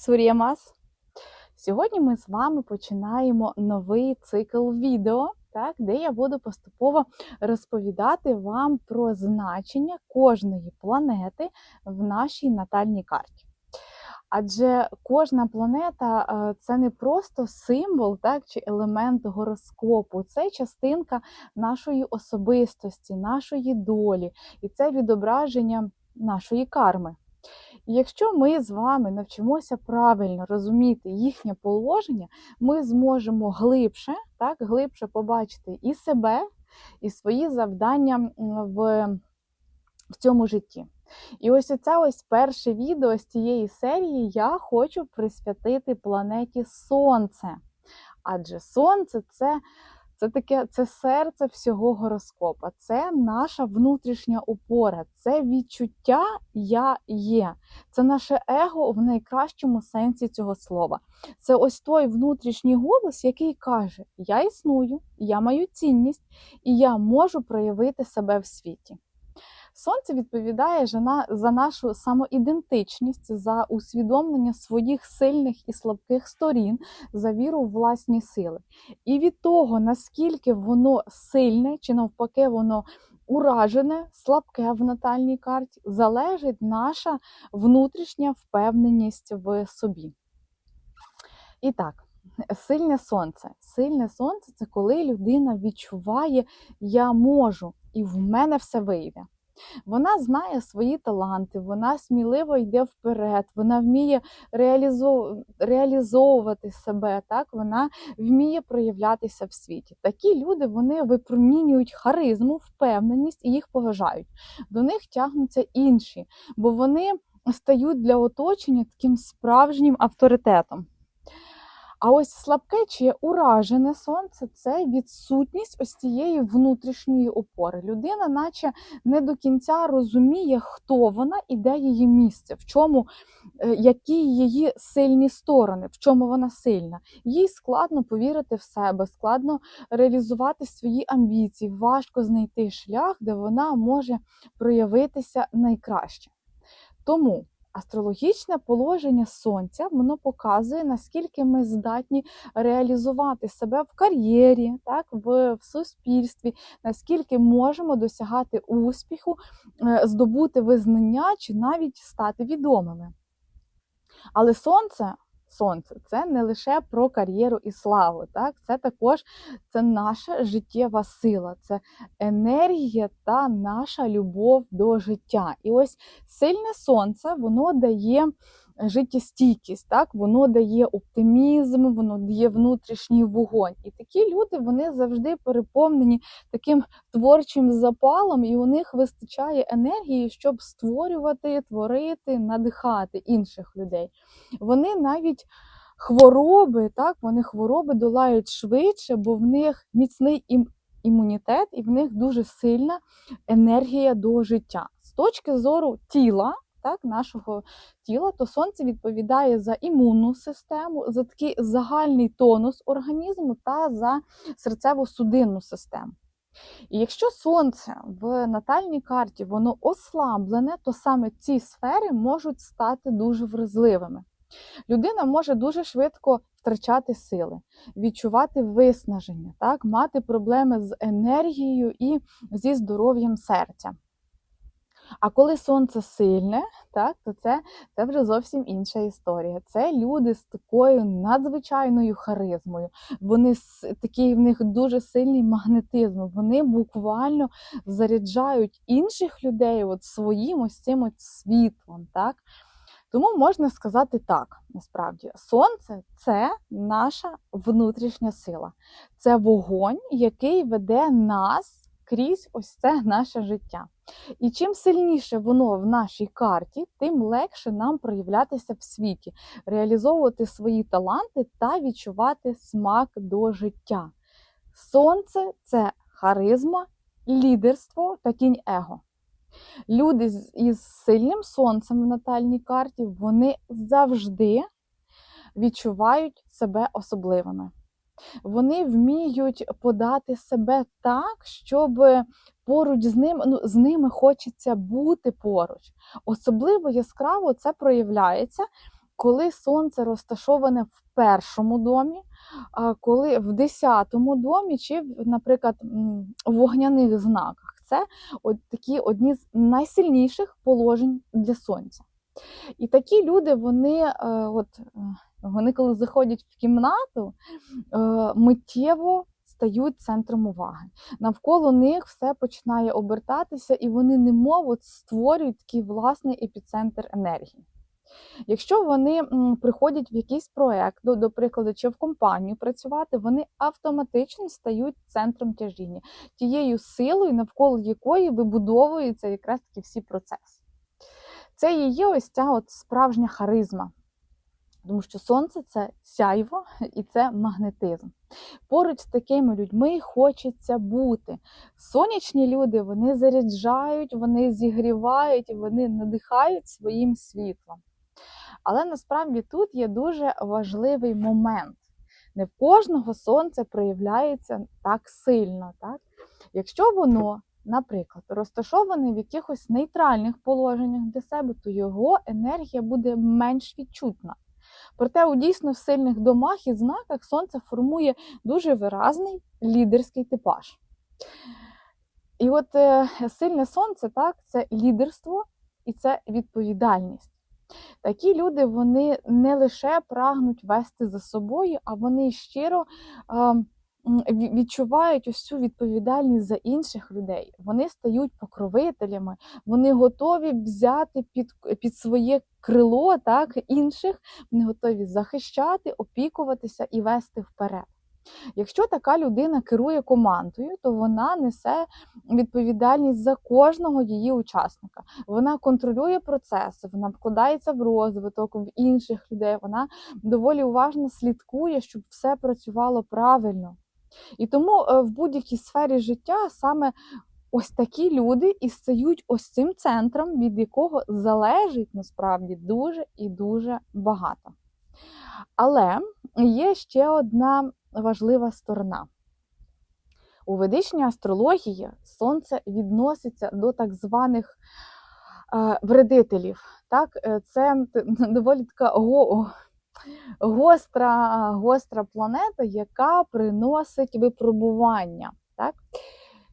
Сур'ямас! Сьогодні ми з вами починаємо новий цикл відео, так, де я буду поступово розповідати вам про значення кожної планети в нашій натальній карті. Адже кожна планета е, це не просто символ так, чи елемент гороскопу, це частинка нашої особистості, нашої долі, і це відображення нашої карми. І якщо ми з вами навчимося правильно розуміти їхнє положення, ми зможемо глибше, так, глибше побачити і себе, і свої завдання в, в цьому житті. І ось оце ось перше відео з цієї серії я хочу присвятити планеті Сонце. Адже Сонце це, це таке це серце всього гороскопа, це наша внутрішня опора, це відчуття я є. Це наше его в найкращому сенсі цього слова. Це ось той внутрішній голос, який каже: Я існую, я маю цінність, і я можу проявити себе в світі. Сонце відповідає за за нашу самоідентичність, за усвідомлення своїх сильних і слабких сторін, за віру в власні сили. І від того, наскільки воно сильне, чи навпаки, воно уражене, слабке в натальній карті, залежить наша внутрішня впевненість в собі. І так, сильне сонце. Сильне сонце це коли людина відчуває, я можу, і в мене все вийде. Вона знає свої таланти, вона сміливо йде вперед, вона вміє реалізов... реалізовувати себе, так? вона вміє проявлятися в світі. Такі люди вони випромінюють харизму, впевненість і їх поважають. До них тягнуться інші, бо вони стають для оточення таким справжнім авторитетом. А ось слабке чи уражене сонце це відсутність ось цієї внутрішньої опори. Людина, наче не до кінця розуміє, хто вона і де її місце, в чому, е, які її сильні сторони, в чому вона сильна. Їй складно повірити в себе, складно реалізувати свої амбіції, важко знайти шлях, де вона може проявитися найкраще. Тому астрологічне положення сонця воно показує, наскільки ми здатні реалізувати себе в кар'єрі, так, в, в суспільстві, наскільки можемо досягати успіху, е, здобути визнання чи навіть стати відомими. Але сонце. Сонце це не лише про кар'єру і славу, так це також це наша життєва сила, це енергія та наша любов до життя. І ось сильне сонце воно дає життєстійкість, так воно дає оптимізм, воно дає внутрішній вогонь. І такі люди вони завжди переповнені таким творчим запалом, і у них вистачає енергії, щоб створювати, творити, надихати інших людей. Вони навіть хвороби, так, вони хвороби долають швидше, бо в них міцний ім- імунітет і в них дуже сильна енергія до життя. З точки зору тіла, так, нашого тіла, то сонце відповідає за імунну систему, за такий загальний тонус організму та за серцево-судинну систему. І якщо сонце в натальній карті воно ослаблене, то саме ці сфери можуть стати дуже вразливими. Людина може дуже швидко втрачати сили, відчувати виснаження, так, мати проблеми з енергією і зі здоров'ям серця. А коли сонце сильне, так, то це, це вже зовсім інша історія. Це люди з такою надзвичайною харизмою. Вони такий в них дуже сильний магнетизм. Вони буквально заряджають інших людей от своїм ось цим от світлом. Так? Тому можна сказати так: насправді, сонце це наша внутрішня сила, це вогонь, який веде нас крізь ось це наше життя. І чим сильніше воно в нашій карті, тим легше нам проявлятися в світі, реалізовувати свої таланти та відчувати смак до життя. Сонце це харизма, лідерство та тінь его. Люди із сильним сонцем в натальній карті вони завжди відчувають себе особливими. Вони вміють подати себе так, щоб поруч з ним, ну, з ними хочеться бути поруч. Особливо яскраво це проявляється, коли сонце розташоване в першому домі, коли в десятому домі, чи, наприклад, в вогняних знаках. Це от такі одні з найсильніших положень для сонця. І такі люди, вони, е, от, е, вони коли заходять в кімнату, е, миттєво стають центром уваги. Навколо них все починає обертатися, і вони немов створюють такий власний епіцентр енергії. Якщо вони приходять в якийсь проект, до, до прикладу, чи в компанію працювати, вони автоматично стають центром тяжіння, тією силою, навколо якої вибудовуються якраз таки всі процеси. Це і є ось ця от справжня харизма. Тому що сонце це сяйво і це магнетизм. Поруч з такими людьми хочеться бути. Сонячні люди вони заряджають, вони зігрівають, вони надихають своїм світлом. Але насправді тут є дуже важливий момент. Не в кожного сонце проявляється так сильно. Так? Якщо воно, наприклад, розташоване в якихось нейтральних положеннях для себе, то його енергія буде менш відчутна. Проте у дійсно в сильних домах і знаках сонце формує дуже виразний лідерський типаж. І от е, сильне сонце так, це лідерство і це відповідальність. Такі люди вони не лише прагнуть вести за собою, а вони щиро е, відчувають ось цю відповідальність за інших людей. Вони стають покровителями, вони готові взяти під, під своє крило так, інших, вони готові захищати, опікуватися і вести вперед. Якщо така людина керує командою, то вона несе відповідальність за кожного її учасника. Вона контролює процеси, вона вкладається в розвиток в інших людей. Вона доволі уважно слідкує, щоб все працювало правильно. І тому е, в будь-якій сфері життя саме ось такі люди і стають ось цим центром, від якого залежить насправді дуже і дуже багато. Але є ще одна важлива сторона. У ведичній астрології сонце відноситься до так званих е, вредителів. Так? Е, Це доволі така гостра, гостра планета, яка приносить випробування. Так?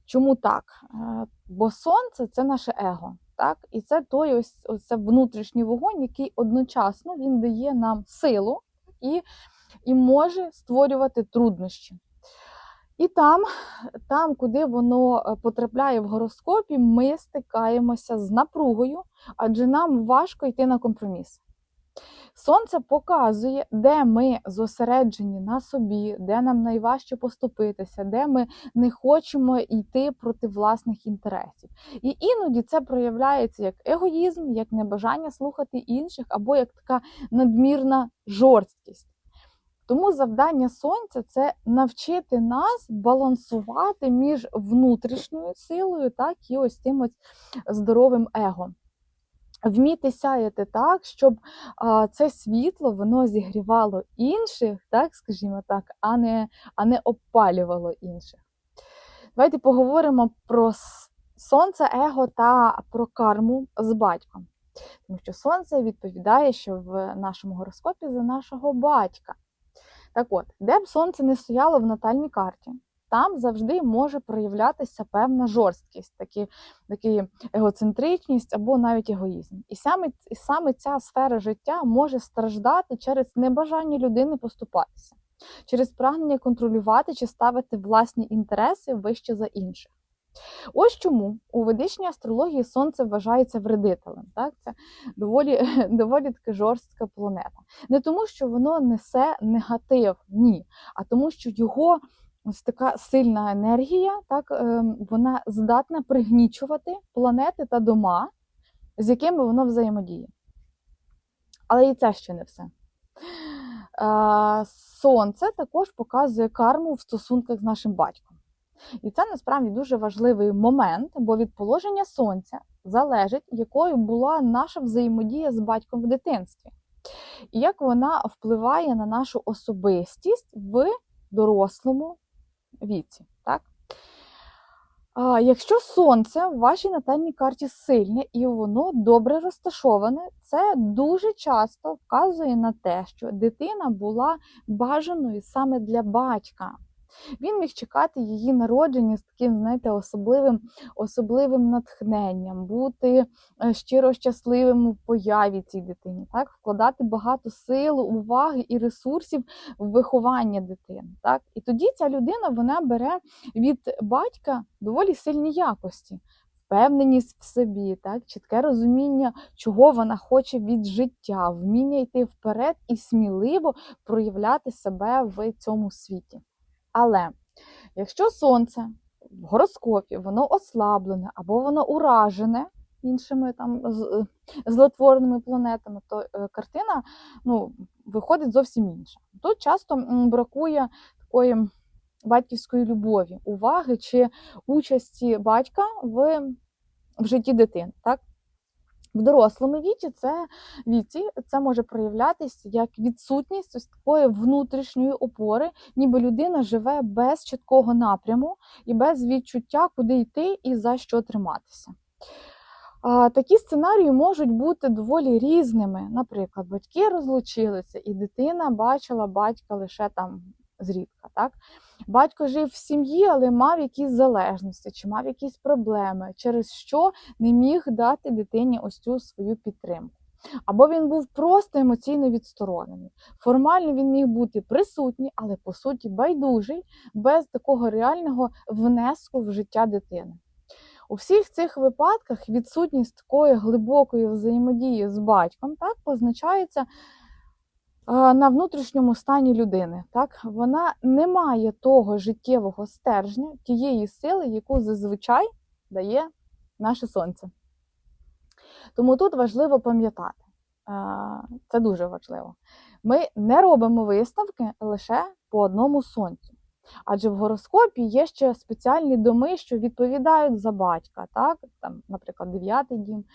Чому так? Е, Бо сонце це наше его. Так? І це той ось, ось це внутрішній вогонь, який одночасно він дає нам силу і, і може створювати труднощі. І там, там, куди воно е, потрапляє в гороскопі, ми стикаємося з напругою, адже нам важко йти на компроміс. Сонце показує, де ми зосереджені на собі, де нам найважче поступитися, де ми не хочемо йти проти власних інтересів. І іноді це проявляється як егоїзм, як небажання слухати інших, або як така надмірна жорсткість. Тому завдання сонця це навчити нас балансувати між внутрішньою силою, так і ось цим ось здоровим его. Вміти сяяти так, щоб а, це світло воно зігрівало інших, так, скажімо так, а не, а не обпалювало інших. Давайте поговоримо про сонце, его та про карму з батьком. Тому що сонце відповідає, що в нашому гороскопі за нашого батька. Так от, де б сонце не стояло в натальній карті, там завжди може проявлятися певна жорсткість, такі, такі егоцентричність або навіть егоїзм. І саме, і саме ця сфера життя може страждати через небажання людини поступатися, через прагнення контролювати чи ставити власні інтереси вище за інших. Ось чому у ведичній астрології сонце вважається вредителем. Так? Це доволі, доволі таки жорстка планета. Не тому, що воно несе негатив, ні, а тому, що його ось така сильна енергія, так, ем, вона здатна пригнічувати планети та дома, з якими воно взаємодіє. Але і це ще не все. Сонце також показує карму в стосунках з нашим батьком. І це насправді дуже важливий момент, бо від положення сонця залежить, якою була наша взаємодія з батьком в дитинстві, і як вона впливає на нашу особистість в дорослому віці. Так? А, Якщо сонце в вашій натальній карті сильне і воно добре розташоване, це дуже часто вказує на те, що дитина була бажаною саме для батька. Він міг чекати її народження з таким, знаєте, особливим, особливим натхненням, бути е, щиро щасливим в появі цій дитині, так? вкладати багато сил, уваги і ресурсів в виховання дитини. Так? І тоді ця людина вона бере від батька доволі сильні якості. Впевненість в собі, так, чітке розуміння, чого вона хоче від життя, вміння йти вперед і сміливо проявляти себе в цьому світі. Але якщо сонце в гороскопі воно ослаблене або воно уражене іншими там злотворними планетами, то е, картина ну, виходить зовсім інша. Тут часто бракує такої батьківської любові, уваги чи участі батька в, в житті дитини. Так? В дорослому віці це віці це може проявлятися як відсутність ось такої внутрішньої опори, ніби людина живе без чіткого напряму і без відчуття, куди йти і за що триматися. Такі сценарії можуть бути доволі різними. Наприклад, батьки розлучилися, і дитина бачила батька лише там зрідка. Так? Батько жив в сім'ї, але мав якісь залежності, чи мав якісь проблеми, через що не міг дати дитині ось цю свою підтримку. Або він був просто емоційно відсторонений. Формально він міг бути присутній, але по суті байдужий, без такого реального внеску в життя дитини. У всіх цих випадках відсутність такої глибокої взаємодії з батьком так позначається на внутрішньому стані людини. Так? Вона не має того життєвого стержня, тієї сили, яку зазвичай дає наше сонце. Тому тут важливо пам'ятати, це дуже важливо. Ми не робимо виставки лише по одному сонцю. Адже в гороскопі є ще спеціальні доми, що відповідають за батька, так? Там, наприклад, дев'ятий дім.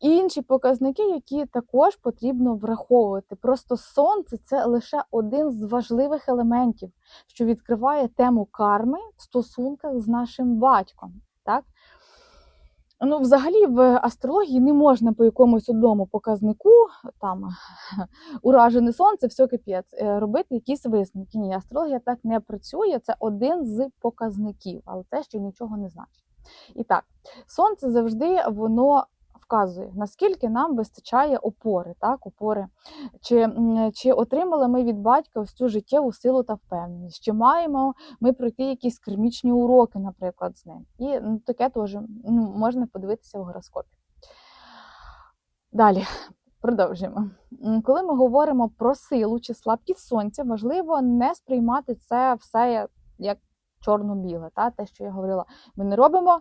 Інші показники, які також потрібно враховувати. Просто сонце це лише один з важливих елементів, що відкриває тему карми в стосунках з нашим батьком. Так? Ну, взагалі, в астрології не можна по якомусь одному показнику, там уражене сонце, все капець, е, робити якісь висновки. Ні, астрологія так не працює. Це один з показників, але це ще нічого не значить. І так, сонце завжди воно вказує, наскільки нам вистачає опори, так, опори. Чи, чи отримали ми від батька ось цю життєву силу та впевненість, чи маємо ми пройти якісь кермічні уроки, наприклад, з ним. І ну, таке теж ну, можна подивитися в гороскопі. Далі. Продовжуємо. Коли ми говоримо про силу чи слабкість сонця, важливо не сприймати це все як- чорно-біле. Та? Те, що я говорила, ми не робимо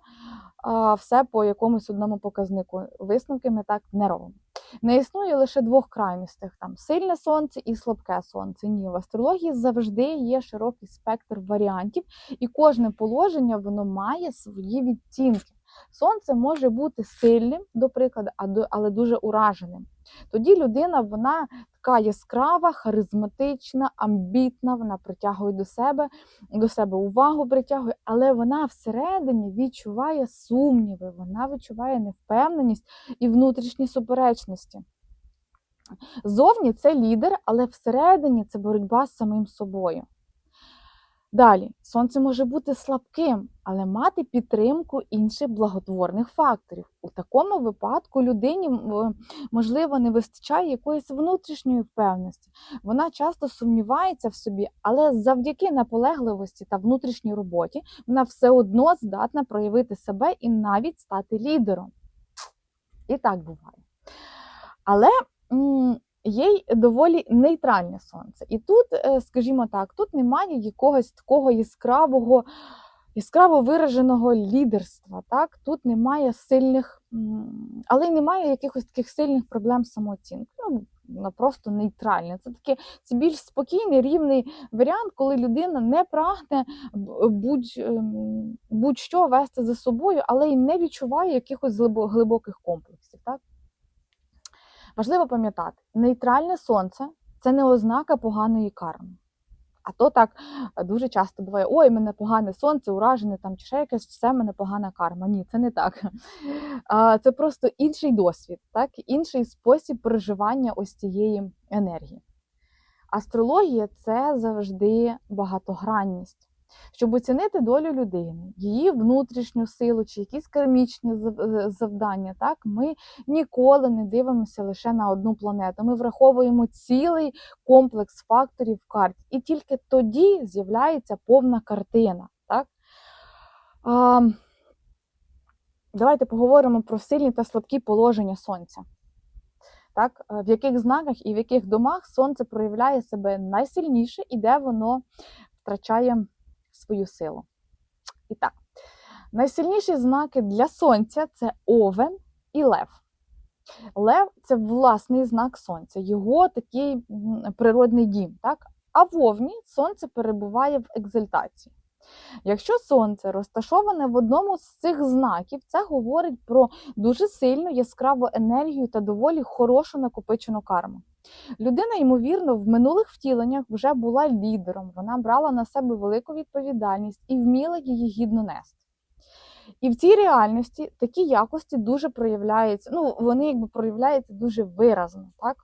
все по якомусь одному показнику. Висновки ми так не робимо. Не існує лише двох крайностей: там сильне сонце і слабке сонце. Ні, в астрології завжди є широкий спектр варіантів, і кожне положення воно має свої відтінки. Сонце може бути сильним, до прикладу, але дуже ураженим. Тоді людина вона така яскрава, харизматична, амбітна, вона притягує до себе, до себе увагу притягує, але вона всередині відчуває сумніви, вона відчуває невпевненість і внутрішні суперечності. Зовні це лідер, але всередині це боротьба з самим собою. Далі, сонце може бути слабким, але мати підтримку інших благотворних факторів. У такому випадку людині можливо не вистачає якоїсь внутрішньої впевненості. Вона часто сумнівається в собі, але завдяки наполегливості та внутрішній роботі вона все одно здатна проявити себе і навіть стати лідером. І так буває. Але є й доволі нейтральне сонце. І тут, е, скажімо так, тут немає якогось такого яскравого, яскраво вираженого лідерства. Так? Тут немає сильних, але й немає якихось таких сильних проблем з самооцінкою. Ну, воно просто нейтральне. Це таке це більш спокійний, рівний варіант, коли людина не прагне будь, ем, будь-що вести за собою, але й не відчуває якихось глибо- глибоких комплексів. Так? Важливо пам'ятати, нейтральне сонце це не ознака поганої карми. А то так е, дуже часто буває: ой, мене погане сонце, уражене там чи ще якесь, все мене погана карма. Ні, це не так. Це просто інший досвід, так? інший спосіб проживання ось цієї енергії. Астрологія це завжди багатогранність. Щоб оцінити долю людини, її внутрішню силу чи якісь кармічні завдання, так ми ніколи не дивимося лише на одну планету. Ми враховуємо цілий комплекс факторів карт, і тільки тоді з'являється повна картина. Так? А, давайте поговоримо про сильні та слабкі положення сонця. Так, е, в яких знаках і в яких домах сонце проявляє себе найсильніше і де воно втрачає свою силу. І так, найсильніші знаки для сонця це овен і лев. Лев це власний знак сонця, його такий природний дім. Так? А в овні сонце перебуває в екзальтації. Якщо сонце розташоване в одному з цих знаків, це говорить про дуже сильну яскраву енергію та доволі хорошу накопичену карму. Людина, ймовірно, в минулих втіленнях вже була лідером, вона брала на себе велику відповідальність і вміла її гідно нести. І в цій реальності такі якості дуже проявляються, ну, вони якби проявляються дуже виразно, так?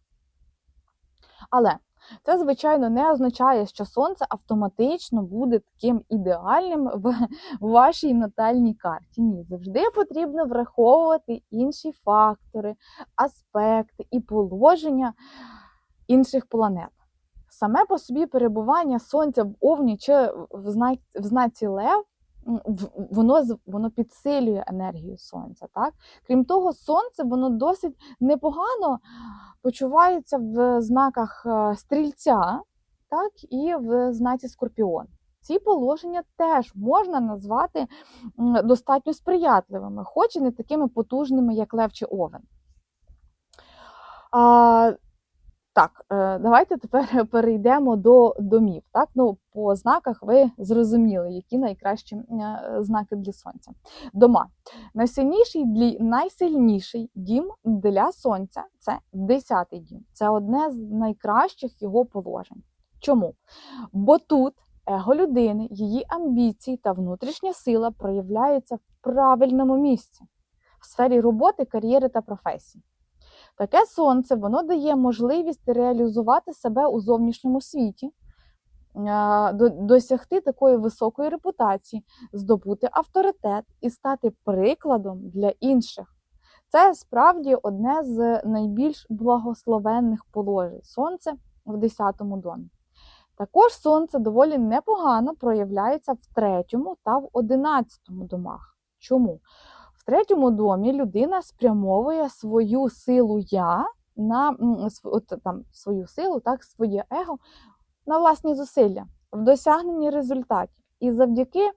Але це, звичайно, не означає, що сонце автоматично буде таким ідеальним в вашій натальній карті. Ні, завжди потрібно враховувати інші фактори, аспекти і положення інших планет. Саме по собі перебування сонця в овні чи в знаці, Лев. Воно, воно підсилює енергію сонця. Так? Крім того, сонце воно досить непогано почувається в знаках е, стрільця, так, і в знаці Скорпіон. Ці положення теж можна назвати достатньо сприятливими, хоч і не такими потужними, як Лев чи Овен. Так, е, давайте тепер перейдемо до домів. Так? Ну, по знаках ви зрозуміли, які найкращі е, знаки для сонця. Дома. Найсильніший, для, найсильніший дім для сонця це 10-й дім. Це одне з найкращих його положень. Чому? Бо тут его людини, її амбіції та внутрішня сила проявляються в правильному місці в сфері роботи, кар'єри та професії. Таке сонце воно дає можливість реалізувати себе у зовнішньому світі, досягти такої високої репутації, здобути авторитет і стати прикладом для інших. Це справді одне з найбільш благословенних положень сонце в 10-му домі. Також сонце доволі непогано проявляється в третьому та в одинадцятому домах. Чому? В третьому домі людина спрямовує свою силу я на от, там, свою силу, так, своє его на власні зусилля в досягненні результатів. І завдяки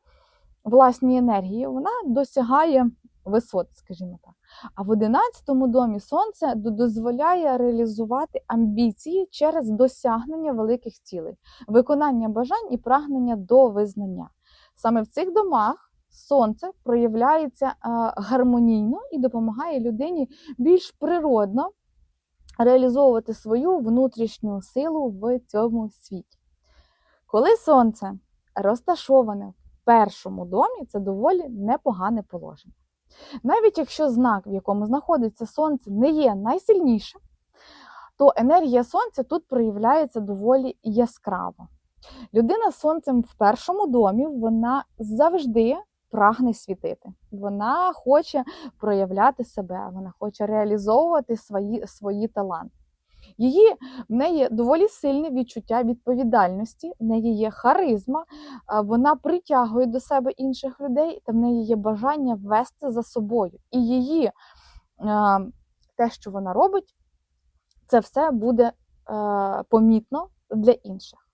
власній енергії вона досягає висот, скажімо так. А в одинадцятому домі сонце дозволяє реалізувати амбіції через досягнення великих цілей, виконання бажань і прагнення до визнання. Саме в цих домах сонце проявляється е, гармонійно і допомагає людині більш природно реалізовувати свою внутрішню силу в цьому світі. Коли сонце розташоване в першому домі, це доволі непогане положення. Навіть якщо знак, в якому знаходиться сонце, не є найсильнішим, то енергія сонця тут проявляється доволі яскраво. Людина з сонцем в першому домі вона завжди прагне світити. Вона хоче проявляти себе, вона хоче реалізовувати свої, свої таланти. Її в неї доволі сильне відчуття відповідальності, в неї є харизма, вона притягує до себе інших людей, та в неї є бажання вести за собою. І її те, що вона робить, це все буде е, помітно для інших.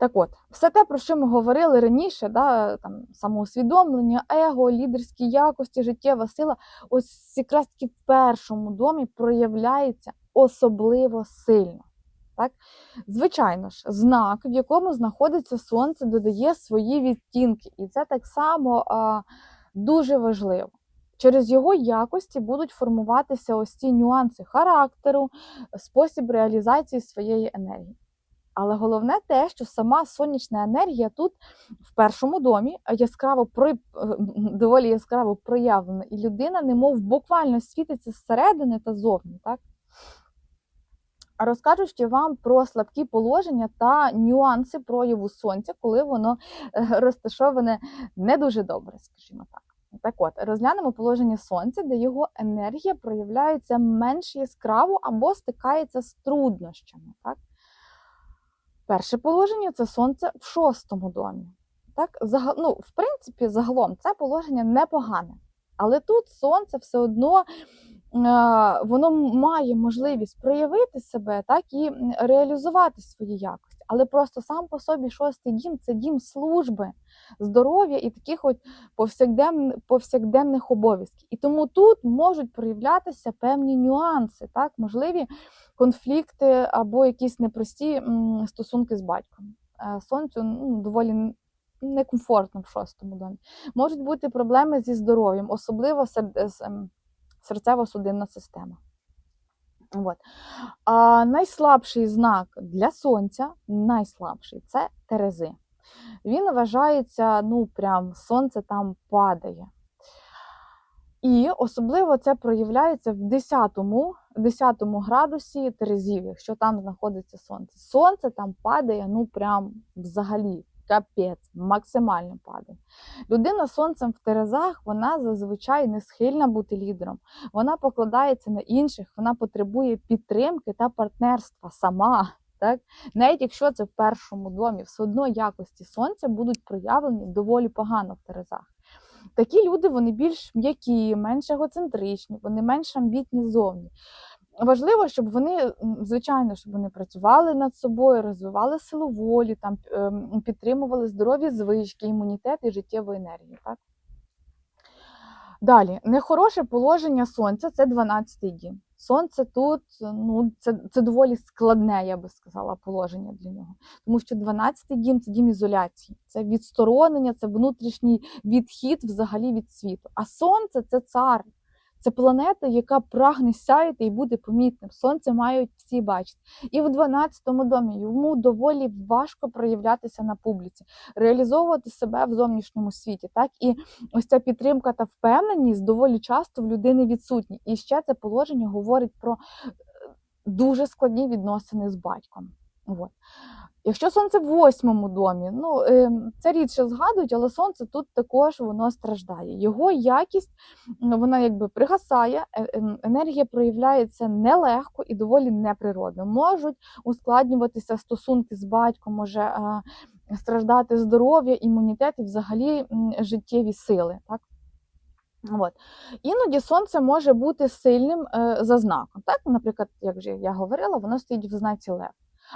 Так? От, все те, про що ми говорили раніше, да, там, самоусвідомлення, его, лідерські якості, життєва сила, ось якраз таки в першому домі проявляється особливо сильно. Так? Звичайно ж, знак, в якому знаходиться сонце, додає свої відтінки, і це так само а, дуже важливо. Через його якості будуть формуватися ось ці нюанси характеру, спосіб реалізації своєї енергії. Але головне те, що сама сонячна енергія тут в першому домі яскраво при, доволі яскраво проявлена, і людина, немов буквально світиться зсередини та зовні. Так? Розкажу ще вам про слабкі положення та нюанси прояву сонця, коли воно е, розташоване не дуже добре, скажімо так. Так от, розглянемо положення сонця, де його енергія проявляється менш яскраво або стикається з труднощами. Так? Перше положення це сонце в шостому домі. Так? Ну, В принципі, загалом це положення непогане. Але тут сонце все одно воно має можливість проявити себе, так і реалізувати свої якості. Але просто сам по собі шостий дім це дім служби, здоров'я і таких от повсякден, повсякденних обов'язків. І тому тут можуть проявлятися певні нюанси, так, можливі конфлікти або якісь непрості стосунки з батьком. Е, сонцю ну, доволі некомфортно в шостому домі. Можуть бути проблеми зі здоров'ям, особливо ем, серцево-судинна система. От. А Найслабший знак для сонця, найслабший це Терези. Він вважається, ну, прям сонце там падає. І особливо це проявляється в 10 10 градусі Терезів, якщо там знаходиться сонце. Сонце там падає, ну прям взагалі капець, максимально падає. Людина сонцем в Терезах, вона зазвичай не схильна бути лідером. Вона покладається на інших, вона потребує підтримки та партнерства сама. Так? Навіть якщо це в першому домі, все одно якості сонця будуть проявлені доволі погано в Терезах. Такі люди вони більш м'які, менш егоцентричні, вони менш амбітні зовні. Важливо, щоб вони, звичайно, щоб вони працювали над собою, розвивали силу волі, там ем, підтримували здорові звички, імунітет і життєву енергію. Так? Далі, нехороше положення сонця це 12-й дім. Сонце тут ну, це це доволі складне, я би сказала, положення для нього. Тому що 12-й дім це дім ізоляції, це відсторонення, це внутрішній відхід взагалі від світу. А сонце це цар, це планета, яка прагне сяяти і буде помітним. Сонце мають всі бачити. І в 12-му домі йому доволі важко проявлятися на публіці, реалізовувати себе в зовнішньому світі. Так і ось ця підтримка та впевненість доволі часто в людини відсутні. І ще це положення говорить про е, дуже складні відносини з батьком. От. Якщо сонце в восьмому домі, ну ем, це рідше згадують, але сонце тут також воно страждає. Його якість вона якби пригасає, е, ем, енергія проявляється нелегко і доволі неприродно. Можуть ускладнюватися стосунки з батьком, може страждати здоров'я, імунітет і взагалі життєві сили. Так? От. Іноді сонце може бути сильним е, за знаком. Так? Наприклад, як вже я говорила, воно стоїть в знаці Лев.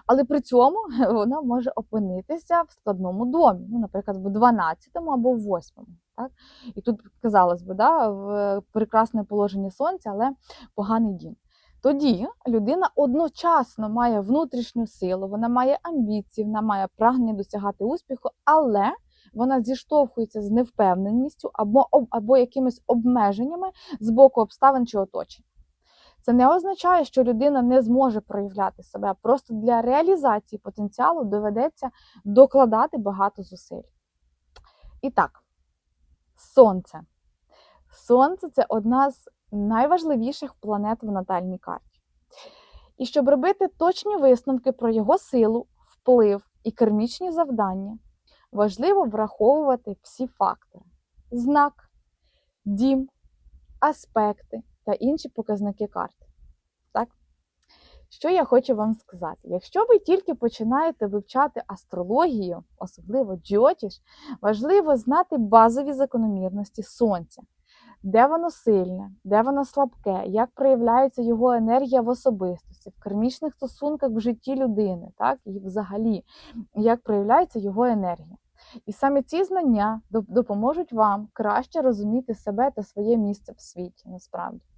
Але при цьому вона може опинитися в складному домі, ну, наприклад, в 12-му або в 8-му. Так? І тут, казалось би, да, в прекрасне положення сонця, але поганий дім. Тоді людина одночасно має внутрішню силу, вона має амбіції, вона має прагнення досягати успіху, але вона зіштовхується з невпевненістю або або якимись обмеженнями з боку обставин чи оточень. Це не означає, що людина не зможе проявляти себе. Просто для реалізації потенціалу доведеться докладати багато зусиль. І так, сонце. Сонце це одна з найважливіших планет в натальній карті. І щоб робити точні висновки про його силу, вплив і кермічні завдання, важливо враховувати всі фактори: знак, дім, аспекти та інші показники карти. Так? Що я хочу вам сказати? Якщо ви тільки починаєте вивчати астрологію, особливо джотіш, важливо знати базові закономірності сонця, де воно сильне, де воно слабке, як проявляється його енергія в особистості, в кармічних стосунках в житті людини, так, і взагалі, як проявляється його енергія. І саме ці знання допоможуть вам краще розуміти себе та своє місце в світі, насправді.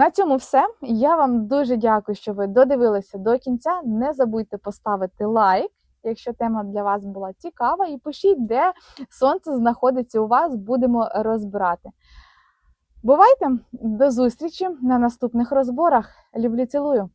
На цьому все. Я вам дуже дякую, що ви додивилися до кінця. Не забудьте поставити лайк, якщо тема для вас була цікава, і пишіть, де сонце знаходиться у вас, будемо розбирати. Бувайте до зустрічі на наступних розборах. Люблю, цілую!